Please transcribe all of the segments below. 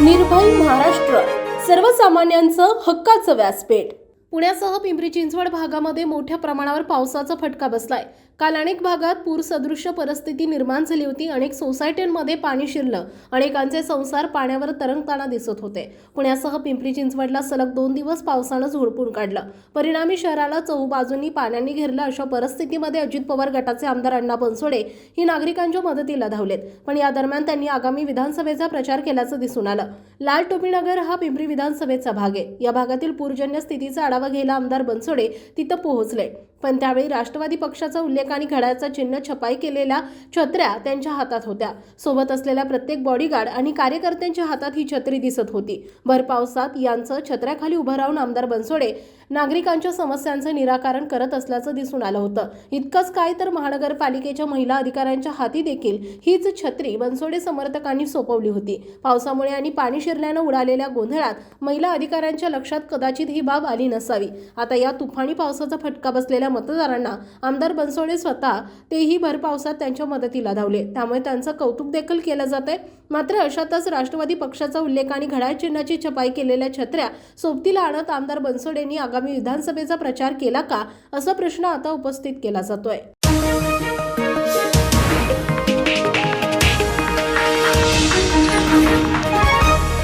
निर्भय महाराष्ट्र सर्वसामान्यांचं हक्काचं व्यासपीठ. पुण्यासह पिंपरी चिंचवड भागामध्ये मोठ्या प्रमाणावर पावसाचा फटका बसलाय. काल अनेक भागात पूरसदृश्य परिस्थिती निर्माण झाली होती. अनेक सोसायट्यांमध्ये पाणी शिरलं. अनेकांचे संसार पाण्यावर तरंगताना दिसत होते. पुण्यासह पिंपरी चिंचवडला सलग दोन दिवस पावसानं झोडपून काढलं. परिणामी शहराला चहूबाजूंनी पाण्याने घेरलं अशा परिस्थितीमध्ये अजित पवार गटाचे आमदार अण्णा बनसोडे ही नागरिकांच्या मदतीला धावलेत. पण या दरम्यान त्यांनी आगामी विधानसभेचा प्रचार केल्याचं दिसून आलं. लाल टोपीनगर हा पिंपरी विधानसभेचा भाग आहे. या भागातील पूरजन्य स्थितीचा आढावा घ्यायला आमदार बनसोडे तिथं पोहोचले. पण त्यावेळी राष्ट्रवादी पक्षाचा उल्लेख आणि घड्याळाचा चिन्ह छपाई केलेल्या छत्र्या त्यांच्या हातात होत्या. सोबत असलेल्या प्रत्येक बॉडीगार्ड आणि कार्यकर्त्यांच्या हातात ही छत्री दिसत होती. भर पावसात यांचं छत्र्याखाली उभं राहून आमदार बनसोडे नागरिकांच्या समस्यांचं निराकरण करत असल्याचं दिसून आलं होतं. इतकंच काय तर महानगरपालिकेच्या महिला अधिकाऱ्यांच्या हाती देखील हीच छत्री बनसोडे समर्थकांनी सोपवली होती. पावसामुळे आणि पाणी शिरल्यानं उडालेल्या गोंधळात महिला अधिकाऱ्यांच्या लक्षात कदाचित ही बाब आली नसावी. आता या तुफानी पावसाचा फटका बसलेल्या मतदारांना आमदार बनसोडे स्वतः तेही भरपावसात त्यांच्या मदतीला धावले. त्यामुळे त्यांचं कौतुक देखील केलं जात आहे मात्र अशातच राष्ट्रवादी पक्षाचा उल्लेख आणि घड्याळ चिन्हाची छपाई केलेल्या छत्र्या सोबतीला आणत आमदार बनसोडेंनी आगामी विधानसभेचा प्रचार केला का? असा प्रश्न आता उपस्थित केला जातोय.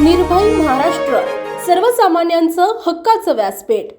निर्भय महाराष्ट्र. सर्वसामान्यांचं हक्काचं व्यासपीठ.